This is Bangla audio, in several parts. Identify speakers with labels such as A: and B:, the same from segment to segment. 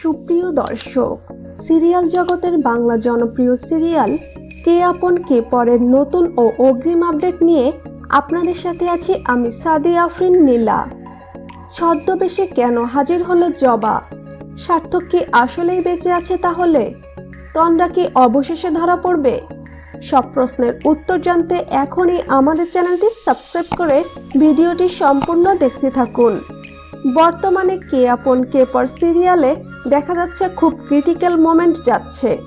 A: সুপ্রিয় দর্শক, সিরিয়াল জগতের বাংলা জনপ্রিয় সিরিয়াল, কে আপন কে পরের নতুন ও অগ্রিম আপডেট নিয়ে আপনাদের সাথে আছি আমি সাদি আফরিন নীলা। ছদ্মবেশে কেন হাজির হলো জবা? সার্থক কি আসলেই বেঁচে আছে তাহলে? তন্দ্রা কি অবশেষে ধরা পড়বে? সব প্রশ্নের উত্তর জানতে এখনই আমাদের চ্যানেলটি সাবস্ক্রাইব করে ভিডিওটি সম্পূর্ণ দেখতে থাকুন। বর্তমানে কে আপন কে পর সিরিয়ালে দেখা যাচ্ছে খুব ক্রিটিক্যাল মোমেন্ট যাচ্ছে।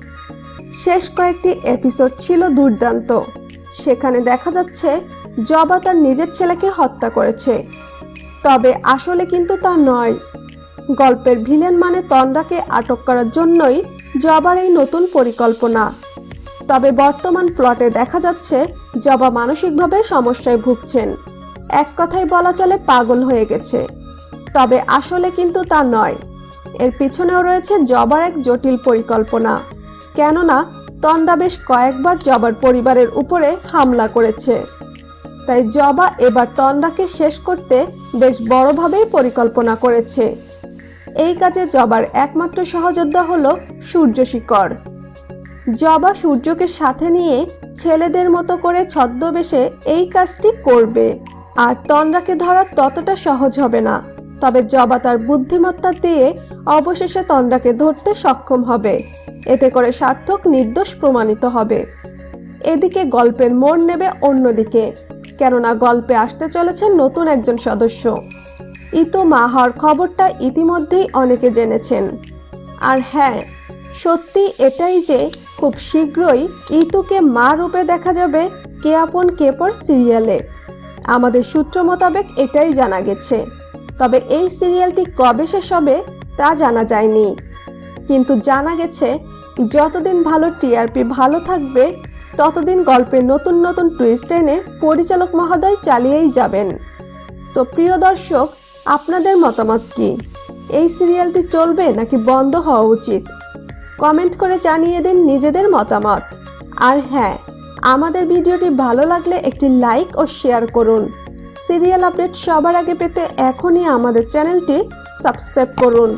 A: শেষ কয়েকটি এপিসোড ছিল দুর্দান্ত। সেখানে দেখা যাচ্ছে জবা তার নিজের ছেলেকে হত্যা করেছে। তবে আসলে কিন্তু তা নয়। গল্পের ভিলেন মানে তন্দ্রাকে আটক করার জন্যই জবার এই নতুন পরিকল্পনা। তবে বর্তমান প্লটে দেখা যাচ্ছে জবা মানসিকভাবে সমস্যায় ভুগছেন। এক কথায় বলা চলে পাগল হয়ে গেছে। তবে আসলে কিন্তু তা নয়। এর পিছনেও রয়েছে জবার এক জটিল পরিকল্পনা। কেননা, তন্ডা বেশ কয়েকবার জবার পরিবারের উপরে হামলা করেছে। তাই জবা এবার তন্ডাকে শেষ করতে বেশ বড়ভাবেই পরিকল্পনা করেছে। এই কাজে জবার একমাত্র সহযোদ্ধা হলো সূর্যশিকর জবা সূর্যকে সাথে নিয়ে ছেলেদের মতো করে ছদ্মবেশে এই কাজটি করবে। আর তন্ডাকে ধরা ততটা সহজ হবে না। তবে জবা তার বুদ্ধিমত্তা দিয়ে অবশেষে তন্ডাকে ধরতে সক্ষম হবে। এতে করে সার্থক নির্দোষ প্রমাণিত হবে। এদিকে গল্পের মোড় নেবে অন্যদিকে, কেননা গল্পে আসতে চলেছেন নতুন একজন সদস্য। ইতো মা হওয়ার খবরটা ইতিমধ্যেই অনেকে জেনেছেন। আর হ্যাঁ সত্যি এটাই যে খুব শীঘ্রই ইতুকে মা রূপে দেখা যাবে কে আপন কে পর সিরিয়ালে। আমাদের সূত্র মোতাবেক এটাই জানা গেছে। তবে এই সিরিয়ালটি কবে শেষ হবে তা জানা যায়নি। কিন্তু জানা গেছে, যতদিন ভালো টিআরপি ভালো থাকবে, ততদিন গল্পে নতুন নতুন টুইস্ট এনে পরিচালক মহোদয় চালিয়েই যাবেন। তো প্রিয় দর্শক, আপনাদের মতামত কি? এই সিরিয়ালটি চলবে নাকি বন্ধ হওয়া উচিত? কমেন্ট করে জানিয়ে দিন নিজেদের মতামত। আর হ্যাঁ আমাদের ভিডিওটি ভালো লাগলে একটি লাইক ও শেয়ার করুন। সিরিয়াল আপডেট সবার আগে পেতে এখনই আমাদের চ্যানেলটি সাবস্ক্রাইব করুন।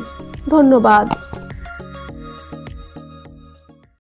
A: ধন্যবাদ।